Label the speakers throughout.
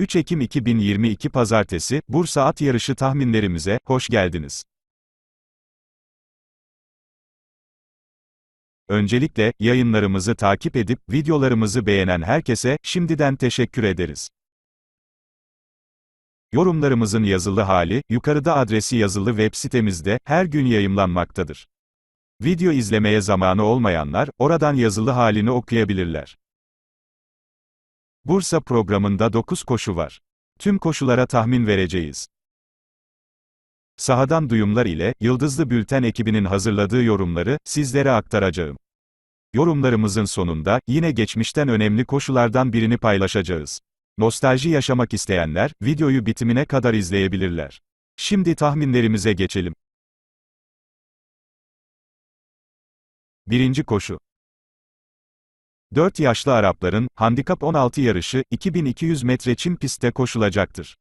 Speaker 1: 3 Ekim 2022 Pazartesi, Bursa At Yarışı tahminlerimize, hoş geldiniz. Öncelikle, yayınlarımızı takip edip, videolarımızı beğenen herkese, şimdiden teşekkür ederiz. Yorumlarımızın yazılı hali, yukarıda adresi yazılı web sitemizde, her gün yayımlanmaktadır. Video izlemeye zamanı olmayanlar, oradan yazılı halini okuyabilirler. Bursa programında 9 koşu var. Tüm koşulara tahmin vereceğiz. Sahadan duyumlar ile, Yıldızlı Bülten ekibinin hazırladığı yorumları, sizlere aktaracağım. Yorumlarımızın sonunda, yine geçmişten önemli koşulardan birini paylaşacağız. Nostalji yaşamak isteyenler, videoyu bitimine kadar izleyebilirler. Şimdi tahminlerimize geçelim. Birinci koşu. 4 yaşlı Arapların, Handikap 16 yarışı, 2200 metre çim pistte koşulacaktır.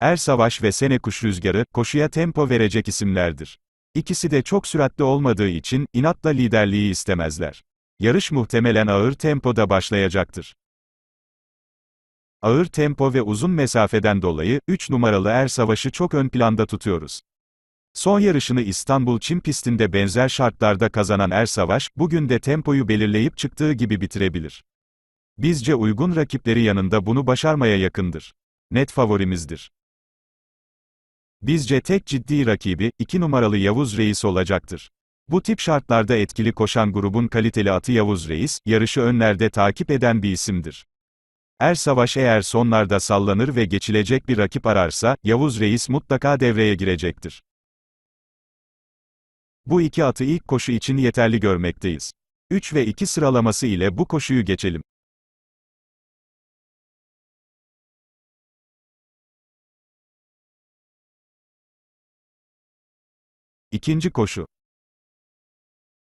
Speaker 1: Er Savaş ve Sene Kuş Rüzgarı, koşuya tempo verecek isimlerdir. İkisi de çok süratli olmadığı için, inatla liderliği istemezler. Yarış muhtemelen ağır tempoda başlayacaktır. Ağır tempo ve uzun mesafeden dolayı, 3 numaralı Er Savaş'ı çok ön planda tutuyoruz. Son yarışını İstanbul Çim pistinde benzer şartlarda kazanan Er Savaş, bugün de tempoyu belirleyip çıktığı gibi bitirebilir. Bizce uygun rakipleri yanında bunu başarmaya yakındır. Net favorimizdir. Bizce tek ciddi rakibi, 2 numaralı Yavuz Reis olacaktır. Bu tip şartlarda etkili koşan grubun kaliteli atı Yavuz Reis, yarışı önlerde takip eden bir isimdir. Er Savaş eğer sonlarda sallanır ve geçilecek bir rakip ararsa, Yavuz Reis mutlaka devreye girecektir. Bu iki atı ilk koşu için yeterli görmekteyiz. 3 ve 2 sıralaması ile bu koşuyu geçelim. İkinci koşu.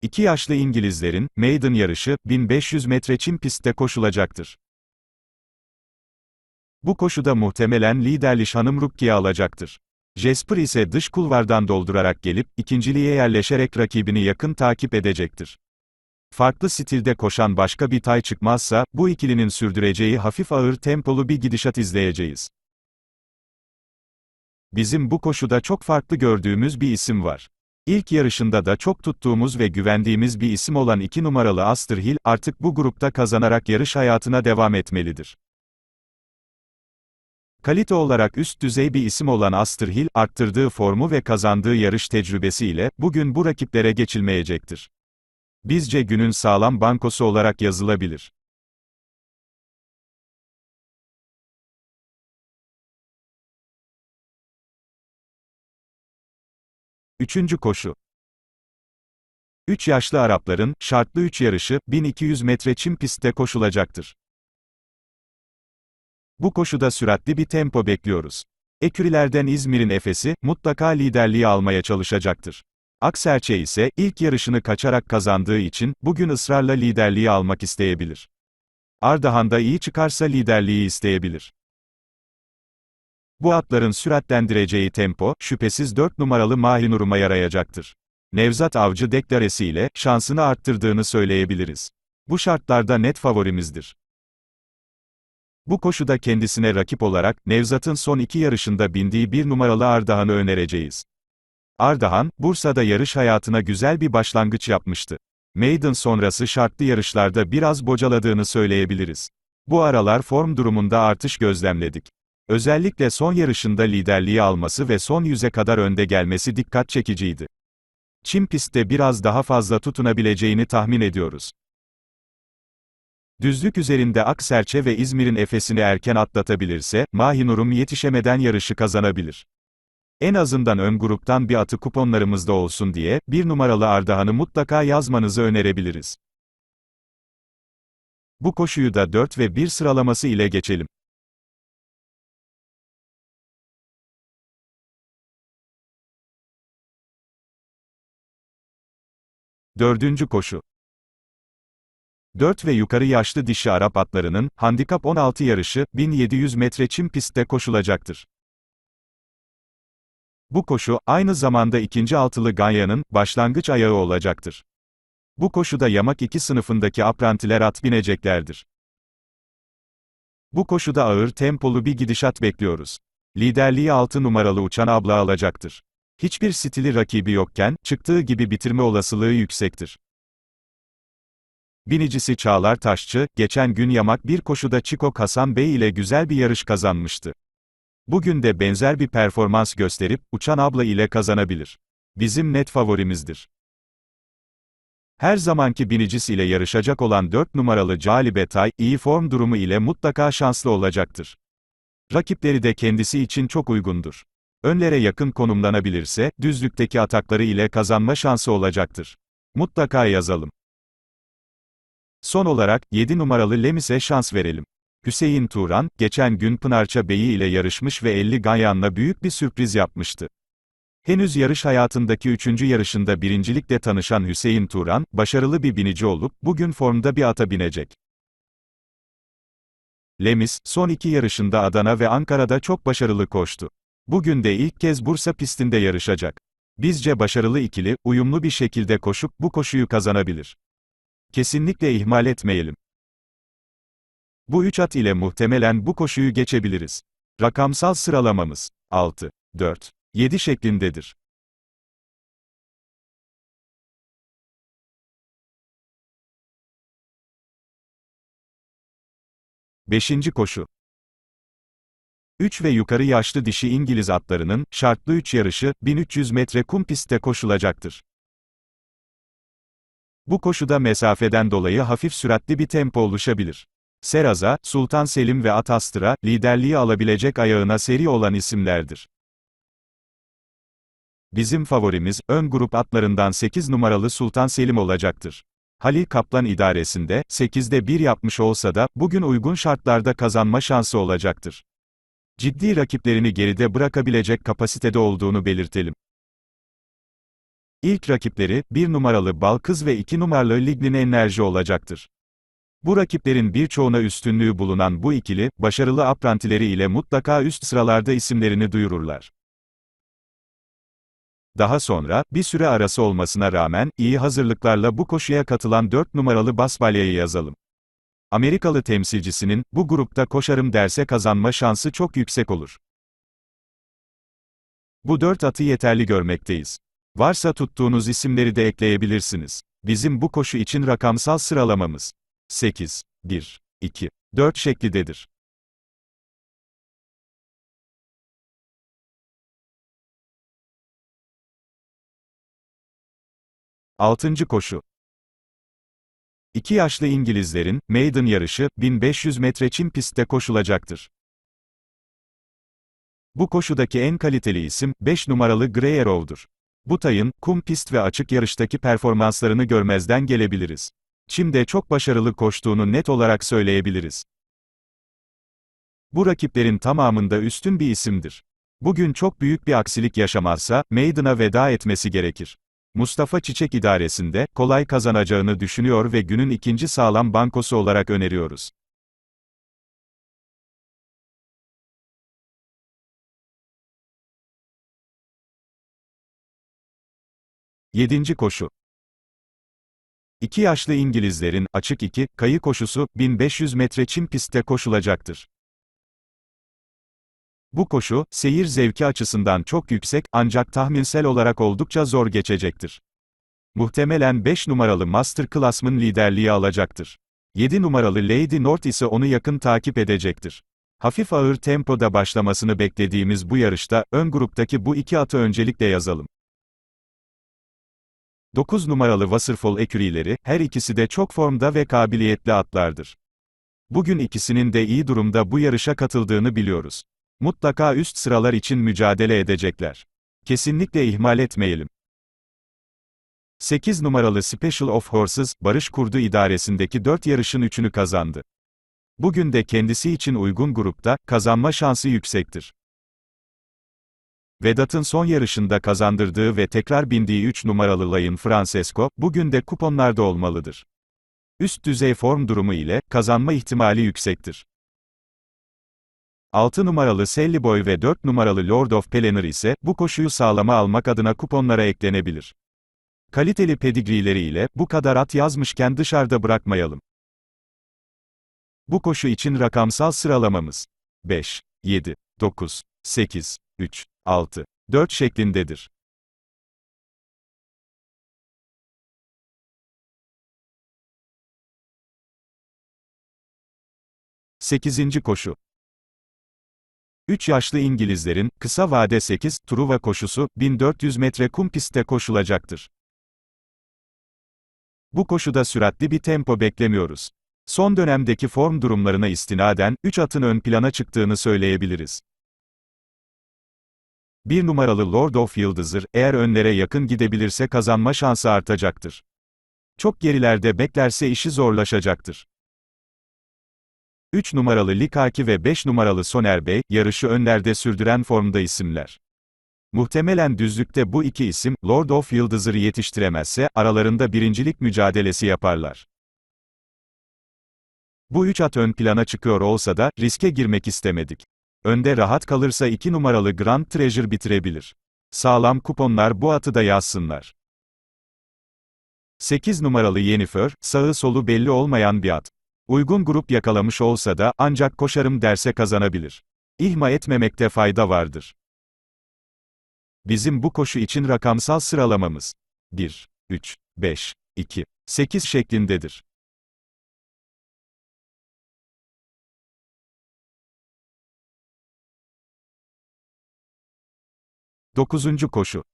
Speaker 1: İki yaşlı İngilizlerin, maiden yarışı, 1500 metre çim pistte koşulacaktır. Bu koşuda muhtemelen liderliş hanım Rukkiye alacaktır. Jesper ise dış kulvardan doldurarak gelip, ikinciliğe yerleşerek rakibini yakın takip edecektir. Farklı stilde koşan başka bir tay çıkmazsa, bu ikilinin sürdüreceği hafif ağır tempolu bir gidişat izleyeceğiz. Bizim bu koşuda çok farklı gördüğümüz bir isim var. İlk yarışında da çok tuttuğumuz ve güvendiğimiz bir isim olan 2 numaralı Asterhill, artık bu grupta kazanarak yarış hayatına devam etmelidir. Kalite olarak üst düzey bir isim olan Asterhill, arttırdığı formu ve kazandığı yarış tecrübesiyle, bugün bu rakiplere geçilmeyecektir. Bizce günün sağlam bankosu olarak yazılabilir. Üçüncü koşu. 3 yaşlı Arapların, şartlı 3 yarışı, 1200 metre çim pistte koşulacaktır. Bu koşuda süratli bir tempo bekliyoruz. Ekürilerden İzmir'in Efes'i, mutlaka liderliği almaya çalışacaktır. Akserçe ise, ilk yarışını kaçarak kazandığı için, bugün ısrarla liderliği almak isteyebilir. Ardahan'da iyi çıkarsa liderliği isteyebilir. Bu atların süratlendireceği tempo, şüphesiz 4 numaralı Mahinurum'a yarayacaktır. Nevzat Avcı deklaresi ile, şansını arttırdığını söyleyebiliriz. Bu şartlarda net favorimizdir. Bu koşuda kendisine rakip olarak, Nevzat'ın son iki yarışında bindiği bir numaralı Ardahan'ı önereceğiz. Ardahan, Bursa'da yarış hayatına güzel bir başlangıç yapmıştı. Maiden sonrası şartlı yarışlarda biraz bocaladığını söyleyebiliriz. Bu aralar form durumunda artış gözlemledik. Özellikle son yarışında liderliği alması ve son yüze kadar önde gelmesi dikkat çekiciydi. Çim pistte biraz daha fazla tutunabileceğini tahmin ediyoruz. Düzlük üzerinde Akserçe ve İzmir'in Efes'ini erken atlatabilirse, Mahinurum yetişemeden yarışı kazanabilir. En azından ön gruptan bir atı kuponlarımızda olsun diye, bir numaralı Ardahan'ı mutlaka yazmanızı önerebiliriz. Bu koşuyu da 4 ve 1 sıralaması ile geçelim. Dördüncü koşu. 4 ve yukarı yaşlı dişi Arap atlarının, handikap 16 yarışı, 1700 metre çim pistte koşulacaktır. Bu koşu, aynı zamanda ikinci altılı Ganya'nın, başlangıç ayağı olacaktır. Bu koşuda yamak 2 sınıfındaki aprantiler at bineceklerdir. Bu koşuda ağır tempolu bir gidişat bekliyoruz. Liderliği 6 numaralı uçan abla alacaktır. Hiçbir stili rakibi yokken, çıktığı gibi bitirme olasılığı yüksektir. Binicisi Çağlar Taşçı, geçen gün yamak bir koşuda Çiko Hasan Bey ile güzel bir yarış kazanmıştı. Bugün de benzer bir performans gösterip, Uçan abla ile kazanabilir. Bizim net favorimizdir. Her zamanki binicisi ile yarışacak olan 4 numaralı Cali Betay, iyi form durumu ile mutlaka şanslı olacaktır. Rakipleri de kendisi için çok uygundur. Önlere yakın konumlanabilirse, düzlükteki atakları ile kazanma şansı olacaktır. Mutlaka yazalım. Son olarak, 7 numaralı Lemis'e şans verelim. Hüseyin Turan, geçen gün Pınarça Beyi ile yarışmış ve 50 Ganyan'la büyük bir sürpriz yapmıştı. Henüz yarış hayatındaki üçüncü yarışında birincilikle tanışan Hüseyin Turan, başarılı bir binici olup, bugün formda bir ata binecek. Lemis, son iki yarışında Adana ve Ankara'da çok başarılı koştu. Bugün de ilk kez Bursa pistinde yarışacak. Bizce başarılı ikili, uyumlu bir şekilde koşup, bu koşuyu kazanabilir. Kesinlikle ihmal etmeyelim. Bu üç at ile muhtemelen bu koşuyu geçebiliriz. Rakamsal sıralamamız 6, 4, 7 şeklindedir. Beşinci koşu. 3 ve yukarı yaşlı dişi İngiliz atlarının, şartlı 3 yarışı, 1300 metre kum pistte koşulacaktır. Bu koşuda mesafeden dolayı hafif süratli bir tempo oluşabilir. Seraza, Sultan Selim ve Atastıra, liderliği alabilecek ayağına seri olan isimlerdir. Bizim favorimiz, ön grup atlarından 8 numaralı Sultan Selim olacaktır. Halil Kaplan idaresinde, 8'de 1 yapmış olsa da, bugün uygun şartlarda kazanma şansı olacaktır. Ciddi rakiplerini geride bırakabilecek kapasitede olduğunu belirtelim. İlk rakipleri, 1 numaralı Balkız ve 2 numaralı Liglin Enerji olacaktır. Bu rakiplerin birçoğuna üstünlüğü bulunan bu ikili, başarılı aprantileri ile mutlaka üst sıralarda isimlerini duyururlar. Daha sonra, bir süre arası olmasına rağmen, iyi hazırlıklarla bu koşuya katılan 4 numaralı Basbalya'yı yazalım. Amerikalı temsilcisinin, bu grupta koşarım derse kazanma şansı çok yüksek olur. Bu dört atı yeterli görmekteyiz. Varsa tuttuğunuz isimleri de ekleyebilirsiniz. Bizim bu koşu için rakamsal sıralamamız 8, 1, 2, 4 şeklidedir. Altıncı koşu. İki yaşlı İngilizlerin, maiden yarışı, 1500 metre çim pistte koşulacaktır. Bu koşudaki en kaliteli isim, 5 numaralı Grey. Bu tayın, kum pist ve açık yarıştaki performanslarını görmezden gelebiliriz. Çim'de çok başarılı koştuğunu net olarak söyleyebiliriz. Bu rakiplerin tamamında üstün bir isimdir. Bugün çok büyük bir aksilik yaşamazsa, Maiden'a veda etmesi gerekir. Mustafa Çiçek idaresinde, kolay kazanacağını düşünüyor ve günün ikinci sağlam bankosu olarak öneriyoruz. Yedinci koşu. İki yaşlı İngilizlerin, açık iki, kayı koşusu, 1500 metre çim pistte koşulacaktır. Bu koşu, seyir zevki açısından çok yüksek, ancak tahminsel olarak oldukça zor geçecektir. Muhtemelen 5 numaralı Master Classman liderliği alacaktır. 7 numaralı Lady North ise onu yakın takip edecektir. Hafif ağır tempoda başlamasını beklediğimiz bu yarışta, ön gruptaki bu iki atı öncelikle yazalım. 9 numaralı Wasserfall ekürileri, her ikisi de çok formda ve kabiliyetli atlardır. Bugün ikisinin de iyi durumda bu yarışa katıldığını biliyoruz. Mutlaka üst sıralar için mücadele edecekler. Kesinlikle ihmal etmeyelim. 8 numaralı Special of Horses, Barış Kurdu idaresindeki 4 yarışın 3'ünü kazandı. Bugün de kendisi için uygun grupta, kazanma şansı yüksektir. Vedat'ın son yarışında kazandırdığı ve tekrar bindiği 3 numaralı Lion Francesco, bugün de kuponlarda olmalıdır. Üst düzey form durumu ile, kazanma ihtimali yüksektir. 6 numaralı Sally Boy ve 4 numaralı Lord of Pelennor ise, bu koşuyu sağlama almak adına kuponlara eklenebilir. Kaliteli pedigrileri ile, bu kadar at yazmışken dışarıda bırakmayalım. Bu koşu için rakamsal sıralamamız 5, 7, 9, 8, 3, 6, 4 şeklindedir. Sekizinci koşu 3 yaşlı İngilizlerin, kısa vade 8, Truva koşusu, 1400 metre kum pistte koşulacaktır. Bu koşuda süratli bir tempo beklemiyoruz. Son dönemdeki form durumlarına istinaden, 3 atın ön plana çıktığını söyleyebiliriz. 1 numaralı Lord of Yıldızır, eğer önlere yakın gidebilirse kazanma şansı artacaktır. Çok gerilerde beklerse işi zorlaşacaktır. 3 numaralı Likaki ve 5 numaralı Soner Bey, yarışı önlerde sürdüren formda isimler. Muhtemelen düzlükte bu iki isim, Lord of Yıldızır'ı yetiştiremezse, aralarında birincilik mücadelesi yaparlar. Bu üç at ön plana çıkıyor olsa da, riske girmek istemedik. Önde rahat kalırsa 2 numaralı Grand Treasure bitirebilir. Sağlam kuponlar bu atı da yazsınlar. 8 numaralı Yennefer, sağı solu belli olmayan bir at. Uygun grup yakalamış olsa da, ancak koşarım derse kazanabilir. İhma etmemekte fayda vardır. Bizim bu koşu için rakamsal sıralamamız 1, 3, 5, 2, 8 şeklindedir. Dokuzuncu koşu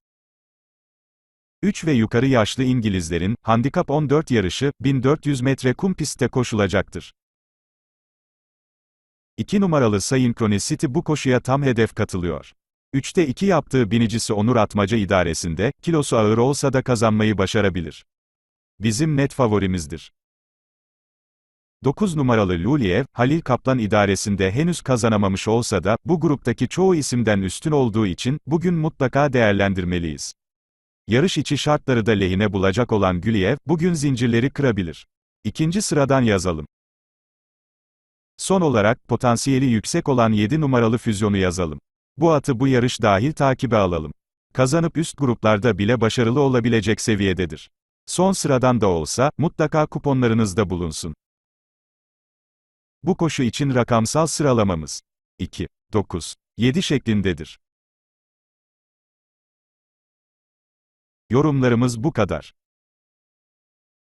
Speaker 1: 3 ve yukarı yaşlı İngilizlerin, handikap 14 yarışı, 1400 metre kum pistte koşulacaktır. 2 numaralı Synchronicity bu koşuya tam hedef katılıyor. 3'te 2 yaptığı binicisi Onur Atmaca idaresinde, kilosu ağır olsa da kazanmayı başarabilir. Bizim net favorimizdir. 9 numaralı Luliev, Halil Kaplan idaresinde henüz kazanamamış olsa da, bu gruptaki çoğu isimden üstün olduğu için, bugün mutlaka değerlendirmeliyiz. Yarış içi şartları da lehine bulacak olan Güliev, bugün zincirleri kırabilir. İkinci sıradan yazalım. Son olarak, potansiyeli yüksek olan 7 numaralı füzyonu yazalım. Bu atı bu yarış dahil takibe alalım. Kazanıp üst gruplarda bile başarılı olabilecek seviyededir. Son sıradan da olsa, mutlaka kuponlarınızda bulunsun. Bu koşu için rakamsal sıralamamız 2, 9, 7 şeklindedir. Yorumlarımız bu kadar.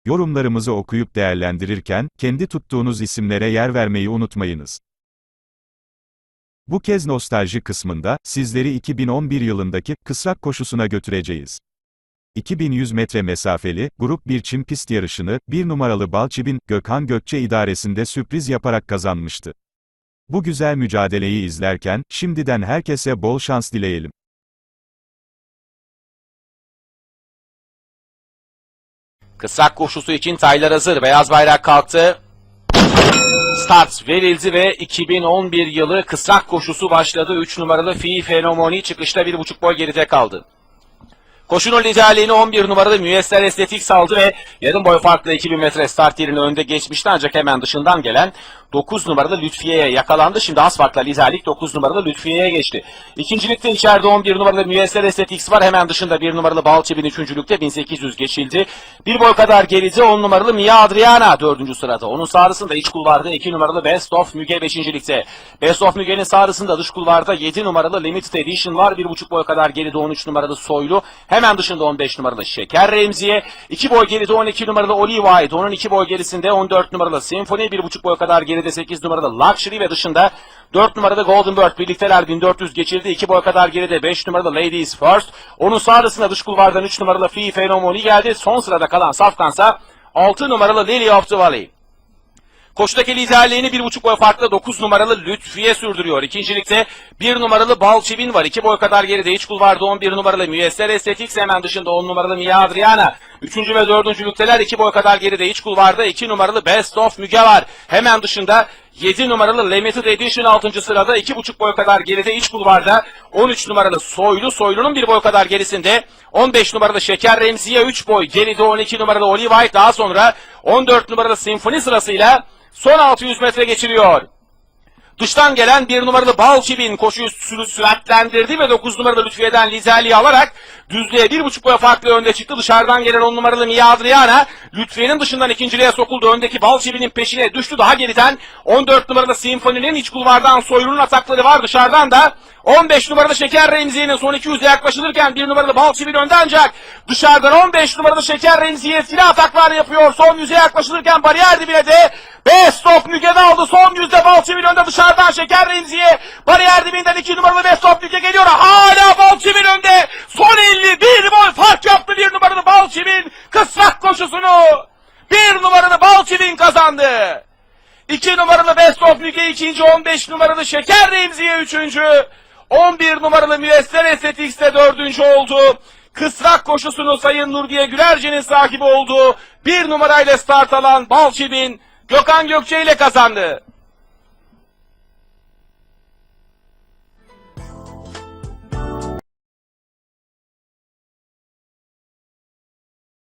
Speaker 1: Yorumlarımızı okuyup değerlendirirken, kendi tuttuğunuz isimlere yer vermeyi unutmayınız. Bu kez nostalji kısmında, sizleri 2011 yılındaki, kısrak koşusuna götüreceğiz. 2100 metre mesafeli, grup 1 çim pist yarışını, 1 numaralı Balçibin, Gökhan Gökçe idaresinde sürpriz yaparak kazanmıştı. Bu güzel mücadeleyi izlerken, şimdiden herkese bol şans dileyelim.
Speaker 2: Kısrak koşusu için taylar hazır. Beyaz bayrak kalktı. Start verildi ve 2011 yılı kısrak koşusu başladı. 3 numaralı Fi Fenomoni çıkışta 1,5 boy geride kaldı. Koşunun liderliğini 11 numaralı Müyesser Estetik saldı ve yarım boy farklı 2000 metre start yerini önde geçmişti. Ancak hemen dışından gelen 9 numaralı Lütfiye'ye yakalandı. Şimdi az farkla liderlik 9 numaralı Lütfiye'ye geçti. İkincilikte içeride 11 numaralı Müyesser Estetik var. Hemen dışında 1 numaralı Balçibin üçüncülükte 1800 geçildi. Bir boy kadar geride 10 numaralı Mia Adriana dördüncü sırada. Onun sağrısında iç kulvarda 2 numaralı Best of Müge beşincilikte. Best of Müge'nin sağrısında dış kulvarda 7 numaralı Limited Edition var. 1,5 boy kadar geride 13 numaralı Soylu. Hemen dışında 15 numaralı Şeker Remziye. 2 boy geride 12 numaralı White. Onun 2 boy gerisinde 14 numaralı Symphony. 1,5 boy kadar geride 8 numaralı Luxury ve dışında 4 numarada Golden Bird birlikteler 1400 geçildi. 2 boy kadar geride 5 numarada Ladies First. Onun sağrısında dış kulvardan 3 numaralı Fee Fenomoni geldi. Son sırada kalan safkansa 6 numaralı Lily of the Valley. Koşudaki liderliğini bir buçuk boy farklı 9 numaralı Lütfiye sürdürüyor. İkincilikte 1 numaralı Balçivin var. 2 boy kadar geride iç kulvarda 11 numaralı Müyesser Estetics hemen dışında 10 numaralı Mia Adriana. Üçüncü ve dördüncü lükteler 2 boy kadar geride iç kulvarda 2 numaralı Best of Müge var. Hemen dışında 7 numaralı Limited Edition 6. sırada 2,5 boy kadar geride iç kulvarda 13 numaralı Soylu Soylu'nun bir boy kadar gerisinde 15 numaralı Şeker Remziye 3 boy geride 12 numaralı Olive White daha sonra 14 numaralı Symphony sırasıyla son 600 metre geçiriyor. Dıştan gelen bir numaralı Balçibin koşuyu süratlendirdi ve 9 numaralı Lütfiye'den liderliği alarak düzlüğe bir buçuk boy farklı önde çıktı. Dışarıdan gelen 10 numaralı Mia Adriana Lütfiye'nin dışından ikinciliğe sokuldu. Öndeki Balçibin'in peşine düştü. Daha geriden 14 numaralı Sinfoni'nin iç kulvardan soyrunun atakları var. Dışarıdan da 15 numaralı Şeker Remziye'nin son 200'e yaklaşılırken bir numaralı Balçibin önde ancak dışarıdan 15 numaralı Şeker Remziye etkili ataklar yapıyor. Son yüze yaklaşılırken bariyer dibine de Best of Müge de aldı. Son yüzde Balçivin önde dışarıdan Şeker Remziye. Bariyer dibinden 2 numaralı Best of Müge geliyor. Hala Balçivin önde. Son 51 boy fark yaptı bir numaralı Balçivin. Kısrak koşusunu. Bir numaralı Balçivin kazandı. 2 numaralı Best of Müge ikinci, 15 numaralı Şeker Remziye üçüncü, 11 numaralı Müyesser Estetix de dördüncü oldu. Kısrak koşusunu Sayın Nurdiye Gülerce'nin sahibi olduğu bir numarayla start alan Balçibin Gökhan Gökçe ile kazandı.